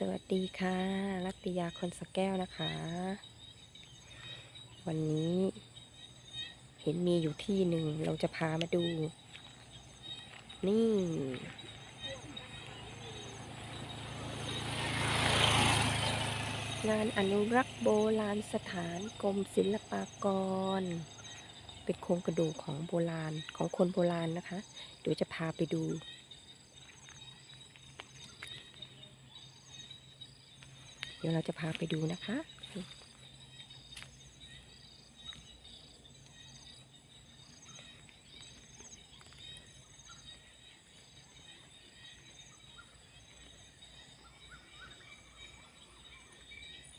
สวัสดีค่ะรัตติยาคนสกแก้วนะคะ วันนี้ เห็นมีอยู่ที่หนึ่งเราจะพามาดู นี่ งานอนุรักษ์โบราณสถานกรมศิลปากร เป็นโครงกระดูกของโบราณของคนโบราณนะคะ เดี๋ยวจะพาไปดู ดี๋ยวเราจะพาไปดูนะคะ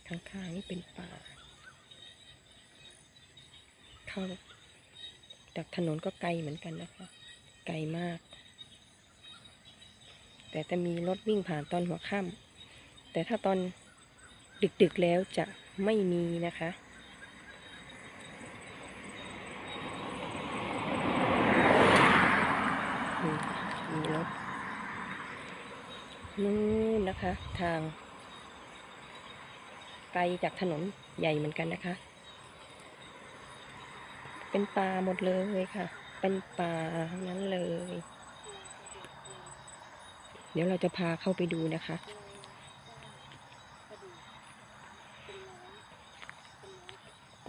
ข้างๆนี่เป็นป่า เข้าจากถนนก็ไกลเหมือนกันนะคะ ไกลมาก แต่จะมีรถวิ่งผ่านตอนหัวค่ำแต่ถ้าตอน ดึกๆแล้วจะไม่มีนะคะ มีรถนู่นนะคะ ทาง ไกลจากถนนใหญ่เหมือนกันนะคะ เป็นป่าหมดเลยค่ะ เป็นป่านั้นเลย เดี๋ยวเราจะพาเข้าไปดูนะคะ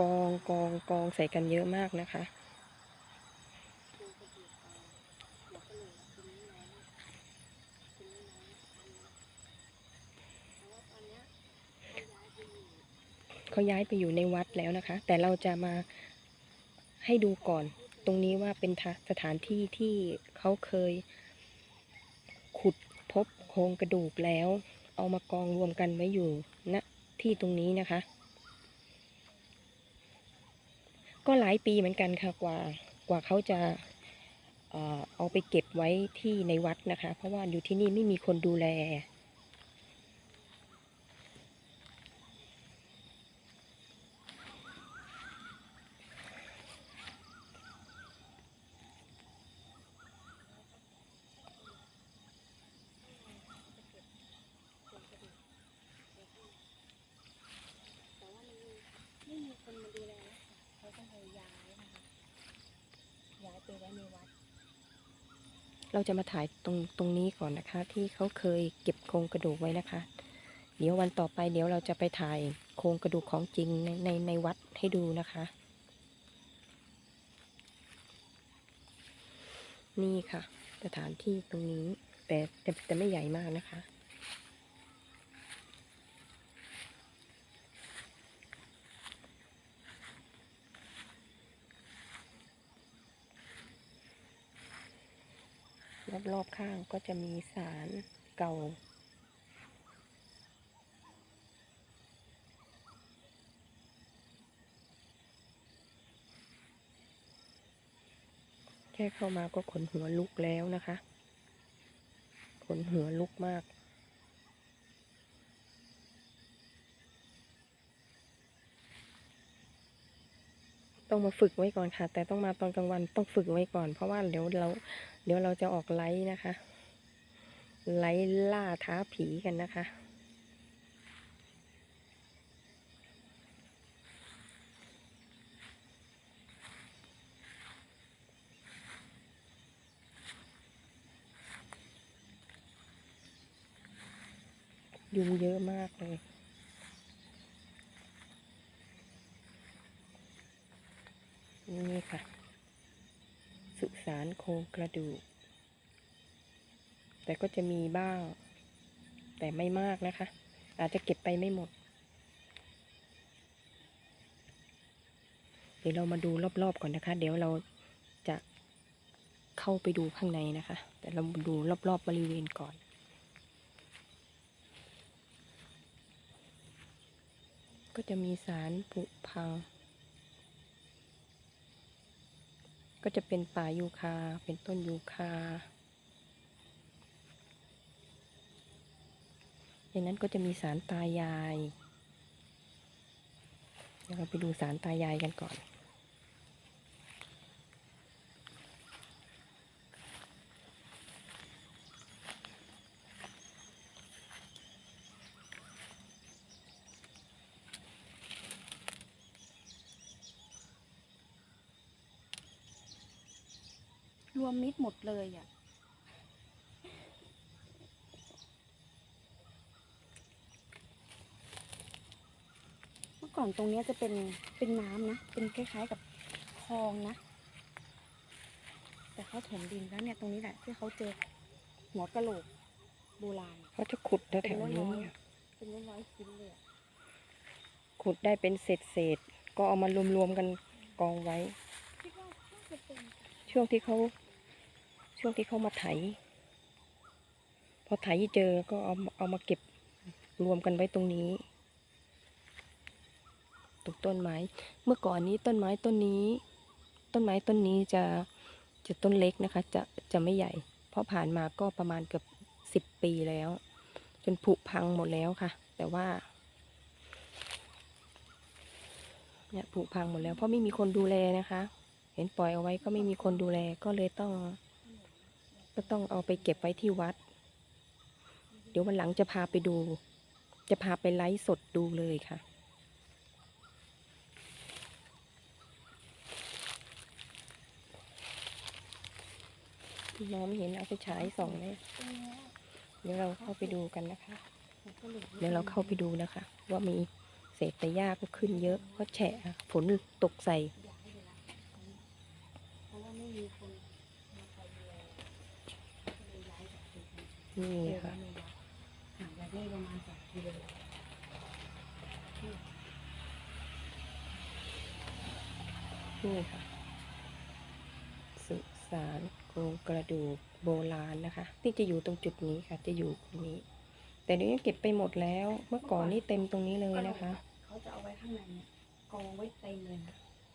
กองกองกองใส่กันเยอะมากนะคะ เขาย้ายไปอยู่ในวัดแล้วนะคะ แต่เราจะมาให้ดูก่อน ตรงนี้ว่าเป็นสถานที่ที่เขาเคยขุดพบโครงกระดูกแล้ว เอามากองรวมกันไว้อยู่ณที่ตรงนี้นะคะ ก็หลายปีเหมือนกันค่ะกว่ากว่าเขาจะเอาไปเก็บไว้ที่ในวัดนะคะ เพราะว่าอยู่ที่นี่ไม่มีคนดูแล ไม่มีคนมาดูแลแล้วค่ะเขาก็เลยย้ายนะคะย้ายไปไว้ในวัด เราจะมาถ่ายตรงตรงนี้ก่อนนะคะ ที่เขาเคยเก็บโครงกระดูกไว้นะคะ เดี๋ยววันต่อไปเดี๋ยวเราจะไปถ่ายโครงกระดูกของจริงในในในวัดให้ดูนะคะ นี่ค่ะ สถานที่ตรงนี้แต่แต่แต่ไม่ใหญ่มากนะคะ รอบๆข้างก็จะมีสารเก่า แค่เข้ามาก็ขนหัวลุกแล้วนะคะ ขนหัวลุกมาก ต้องมาฝึกไว้ก่อนค่ะ แต่ต้องมาตอนกลางวันต้องฝึกไว้ก่อน เพราะว่าเดี๋ยวเราเดี๋ยวเราจะออกไลฟ์นะคะ ไลฟ์ล่าท้าผีกันนะคะยุงเยอะมากเลย นี่ค่ะ สุสานโครง กระดูก แต่ก็จะมีบ้าง แต่ไม่มากนะคะ อาจจะเก็บไปไม่หมด เดี๋ยวเรามาดูรอบๆก่อนนะคะ เดี๋ยวเราจะเข้าไปดูข้างในนะคะ แต่เราดูรอบๆบริเวณก่อนก็จะมีสารผุพัง ก็จะเป็นป่ายูคา เป็นต้นยูคา ในนั้นก็จะมีสารตายาย เดี๋ยวเราไปดูสารตายายกันก่อน รวมมิดหมดเลยอะเมื่อก่อนตรงเนี้ยจะเป็นเป็นน้ำนะ เป็นคล้ายๆกับคลองนะ แต่เขาถมดินแล้วเนี่ยตรงนี้แหละที่เขาเจอหัวกะโหลกโบราณเขาจะขุดแถเป็นวๆร้นี้อยๆเป็นร้อยๆชิ้นเลยอะขุดได้เป็นเศษเศษๆก็เอามารวมๆกันกองไว้คิดว่าน่าจะเป็นช่วงที่เขาช่ วงที่เขามาไถ พอไถเจอก็เอาเอามาเก็บรวมกันไว้ตรงนี้ตรงต้นไม้ เมื่อก่อนนี้ต้นไม้ต้นนี้ ต้นไม้ต้นนี้จะจะต้นเล็กนะคะ จะจะไม่ใหญ่ เพราะผ่านมาก็ประมาณเกือบสิบปีแล้ว จนผุพังหมดแล้วค่ะ แต่ว่าเนี่ยผุพังหมดแล้วเพราะไม่มีคนดูแลนะคะ เห็นปล่อยเอาไว้ก็ไม่มีคนดูแลก็เลยต้อง ก็ต้องเอาไปเก็บไว้ที่วัด เดี๋ยววันหลังจะพาไปดู จะพาไปไลฟ์สดดูเลยค่ะ มองไม่เห็นเอาไปฉายส่องเลยเดี๋ยวเราเข้าไปดูกันนะคะ เดี๋ยวเราเข้าไปดูนะคะ ว่ามีเศษตะหญ้าก็ขึ้นเยอะเพราะแฉะฝนตกใส่ ย้ายไปละเพราะว่าไม่มีคนมาคอยดูแลก็เลยย้ายจากตรง นี้นี่เดินค่ะมาในวัดห่างจากนี่ประมาณสองกิโลนี่ค่ะ สุสานโครงกระดูกโบราณนะคะ ที่จะอยู่ตรงจุดนี้ค่ะ จะอยู่ตรงนี้ แต่เดี๋ยวนี้เก็บไปหมดแล้ว เมื่อก่อนนี่เต็มตรงนี้เลยนะคะ เขาจะเอาไว้ข้างในเนี่ยกองไว้เต็มเลยนะ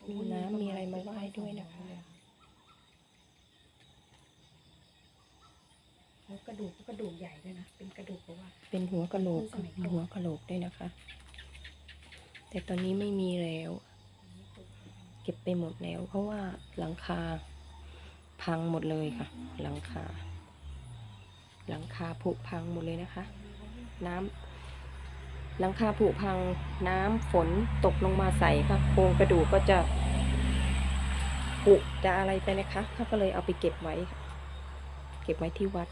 มีน้ำมีอะไรมาไหว้ด้วยนะคะ แล้วกระดูกก็กระดูกใหญ่ด้วยนะ เป็นกระดูกเพราะว่า เป็นหัวกะโหลกสมัยก่อน หัวกะโหลกด้วยนะคะ แต่ตอนนี้ไม่มีแล้ว เก็บไปหมดแล้ว เพราะว่าหลังคา พังหมดเลยค่ะ หลังคา หลังคาผุพังหมดเลยนะคะ น้ำหลังคาผุพังน้ำฝนตกลงมาใส่ค่ะโครงกระดูกก็จะผุจะอะไรไปนะคะเขาก็เลยเอาไปเก็บไว้ค่ะเก็บไว้ที่วัด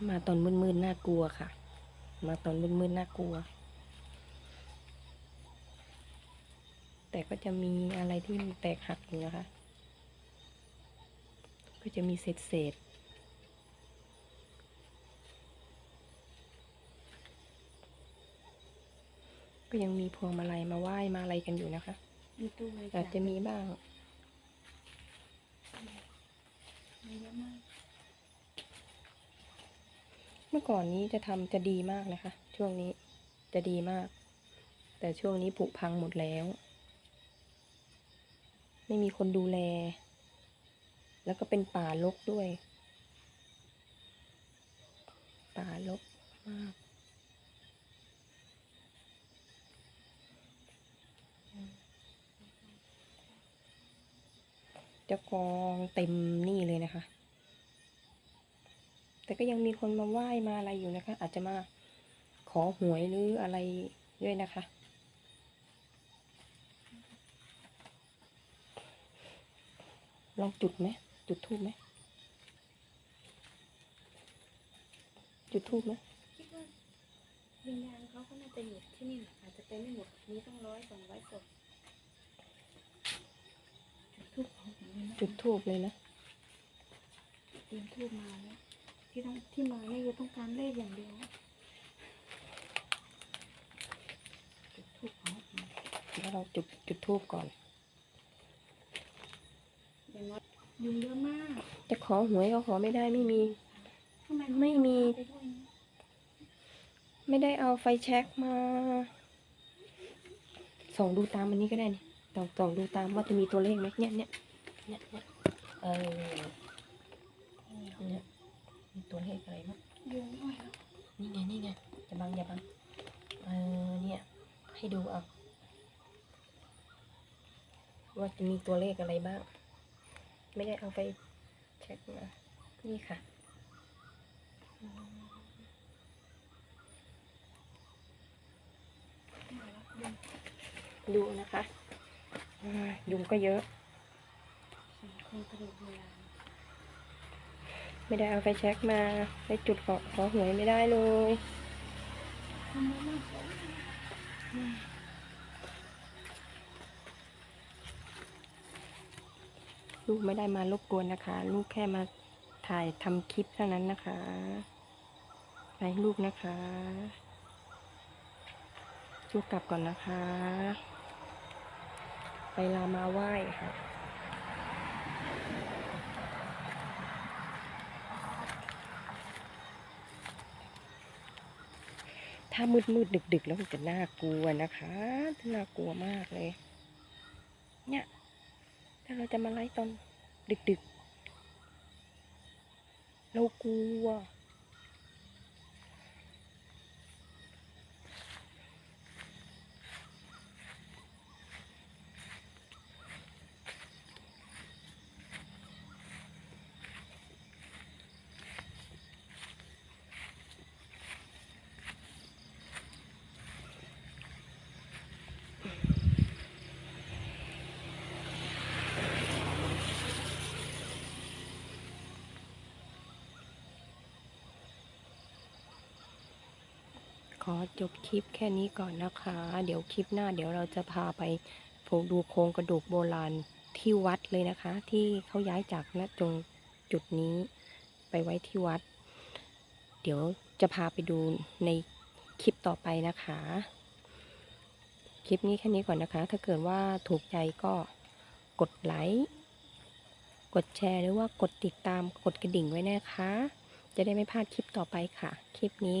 ามาตอนมืดๆน่ากลัวค่ะ มาตอนมืดๆน่ากลัว แต่ก็จะมีอะไรที่มันแตกหักอยู่นะคะ ก็จะมีเศษเศษๆก็ยังมีพวงมาลัยมาไหว้มาอะไรกันอยู่นะคะมีตู้บริจาอาจคจะมีบ้างมีเยอะมาก เมื่อก่อนนี้จะทำจะดีมากนะคะ ช่วงนี้จะดีมาก แต่ช่วงนี้ผุพังหมดแล้ว ไม่มีคนดูแล แล้วก็เป็นป่ารกด้วย ป่ารกมากจะกองเต็มนี่เลยนะคะ แต่ก็ยังมีคนมาไหว้มาอะไรอยู่นะคะ อาจจะมาขอหวยหรืออะไรด้วยนะคะ ลองจุดไหมจุดทูบไหมจุดทูบไหมคิดว่าวิญญาณเขาก็น่าจะอยู่ที่นี่แหละอาจจะเป็นไม่หมดมีตั้งร้อยสองร้อยศพจุดทูบของผมเลยนะจุดทูบเลยนะเตรียมทูบมาแล้ว ที่ต้องที่มาเนี่ยคือต้องการเลขอย่างเดียวจุดทูบของผมแล้วเราจุดจุดทูบก่อน อย่างน้อยยุงเยอะมากจะขอหวยก็ขอไม่ได้ไม่มี ทำไมไม่มีไปด้วยนะไม่ได้เอาไฟแช็กมา ส่องดูตามอันนี้ก็ได้นี่ส่องส่องดูตามว่าจะมีตัวเลขไหมเนี่ยเนี่ยเนี่ยเนี่ยเออเนี่ย มีตัวเลขอะไรมั้งยุงด้วยแล้วนี่ไงนี่ไงจะบังอย่าบังเออเนี่ยให้ดูเอาว่าจะมีตัวเลขอะไรบ้าง ไม่ได้เอาไปเช็คมานี่ค่ะดูนะคะยุงก็เยอะโครงกระดูกโบราณ ไม่ได้เอาไฟแช็กมาไปจุดขอขอหวยไม่ได้เลยลูกไม่ได้มารบกวนนะคะ ลูกแค่มาถ่ายทำคลิปเท่านั้นนะคะไปลูกนะคะลูกกลับก่อนนะคะ ไปลามาไหว้ค่ะ ถ้ามืดมืดดึกดึกแล้วมันจะน่ากลัวนะคะน่ากลัวมากเลย เนี่ย ถ้าเราจะมาไล่ตอนดึกดึกเรากลัว อจบคลิปแค่นี้ก่อนนะคะ เดี๋ยวคลิปหน้าเดี๋ยวเราจะพาไปดูโครงกระดูกโบราณที่วัดเลยนะคะ ที่เขาย้ายจากณตรงจุดนี้ไปไว้ที่วัด เดี๋ยวจะพาไปดูในคลิปต่อไปนะคะ คลิปนี้แค่นี้ก่อนนะคะ ถ้าเกิดว่าถูกใจก็กดไลค์กดแชร์หรือว่ากดติดตามกดกระดิ่งไว้นะคะ จะได้ไม่พลาดคลิปต่อไปค่ะ คลิปนี้